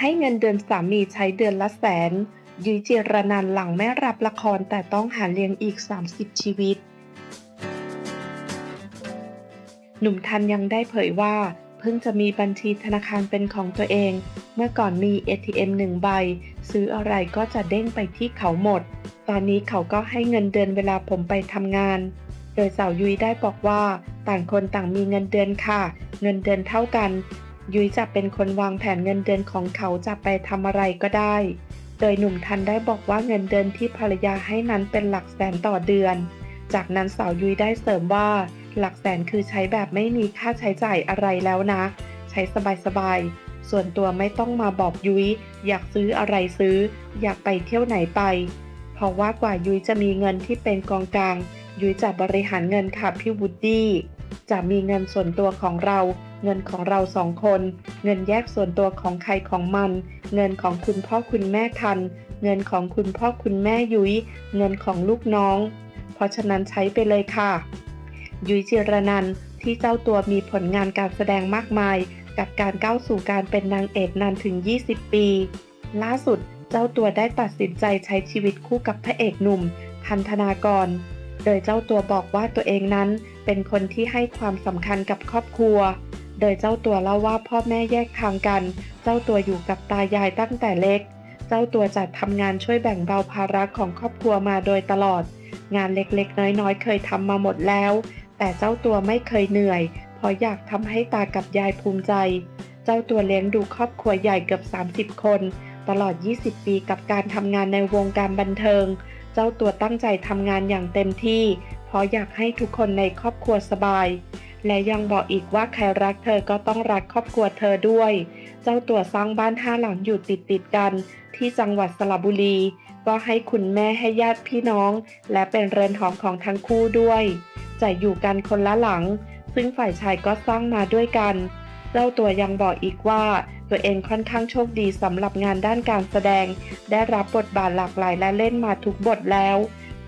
ให้เงินเดือนสามีใช้เดือนละแสนยุ้ยจิรนันหลังไม่รับละครแต่ต้องหาเลี้ยงอีก 30 ชีวิต หนุ่มทันยังได้เผยว่า เพิ่งจะมีบัญชีธนาคารเป็นของตัวเอง เมื่อก่อนมี ATM หนึ่งใบ ซื้ออะไรก็จะเด้งไปที่เขาหมด ตอนนี้เขาก็ให้เงินเดือนเวลาผมไปทำงาน โดยสาวยุ้ยได้บอกว่าต่างคนต่างมีเงินเดือนค่ะ เงินเดือนเท่ากัน ยุ้ยจะเป็นคนวางแผนเงินเดือนของเขาจะไปทำอะไรก็ได้ โดยหนุ่มทันได้บอกว่าเงินเดือนที่ภรรยาให้นั้นเป็นหลักแสนต่อเดือน จากนั้นสาวยุ้ยได้เสริมว่า หลักแสนคือใช้แบบไม่มีค่าใช้จ่ายอะไรแล้วนะ ใช้สบายๆส่วนตัวไม่ต้องมาบอกยุ้ยอยากซื้ออะไรซื้อ อยากไปเที่ยวไหนไป เพราะว่ากว่ายุ้ยจะมีเงินที่เป็นกองกลาง ยุ้ยจะบริหารเงินค่ะพี่วูดดี้จะมีเงินส่วนตัวของเรา เงินของเราสองคน เงินแยกส่วนตัวของใครของมัน เงินของคุณพ่อคุณแม่ทัน เงินของคุณพ่อคุณแม่ยุ้ย เงินของลูกน้อง เพราะฉะนั้นใช้ไปเลยค่ะ ยุ้ยจิรนันที่เจ้าตัวมีผลงานการแสดงมากมาย กับการก้าวสู่การเป็นนางเอกนานถึง 20 ปี ล่าสุดเจ้าตัวได้ตัดสินใจใช้ชีวิตคู่กับพระเอกหนุ่มทันธนากร โดยเจ้าตัวบอกว่าตัวเองนั้นเป็นคนที่ให้ความสำคัญกับครอบครัว โดยเจ้าตัวเล่าว่าพ่อแม่แยกทางกัน เจ้าตัวอยู่กับตายายตั้งแต่เล็ก เจ้าตัวจะทำงานช่วยแบ่งเบาภาระของครอบครัวมาโดยตลอด งานเล็กๆ น้อยๆ เคยทำมาหมดแล้ว แต่เจ้าตัวไม่เคยเหนื่อย เพราะอยากทำให้ตากับยายภูมิใจ เจ้าตัวเลี้ยงดูครอบครัวใหญ่เกือบ 30 คน ตลอด 20 ปีกับการทำงานในวงการบันเทิง เจ้าตัวตั้งใจทำงานอย่างเต็มที่ เพราะอยากให้ทุกคนในครอบครัวสบาย และยังบอกอีกว่าใครรักเธอก็ต้องรักครอบครัวเธอด้วย เจ้าตัวสร้างบ้านห้าหลังอยู่ติดติดกัน ที่จังหวัดสระบุรี ก็ให้คุณแม่ให้ญาติพี่น้อง และเป็นเรือนหอของทั้งคู่ด้วย จะอยู่กันคนละหลัง ซึ่งฝ่ายชายก็สร้างมาด้วยกัน เจ้าตัวยังบอกอีกว่า ตัวเองค่อนข้างโชคดีสำหรับงานด้านการแสดง ได้รับบทบาทหลากหลายและเล่นมาทุกบทแล้ว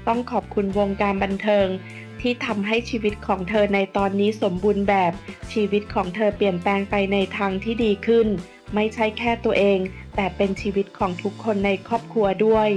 ต้องขอบคุณวงการบันเทิง ที่ทำให้ชีวิตของเธอในตอนนี้สมบูรณ์แบบ ชีวิตของเธอเปลี่ยนแปลงไปในทางที่ดีขึ้น ไม่ใช่แค่ตัวเอง แต่เป็นชีวิตของทุกคนในครอบครัวด้วย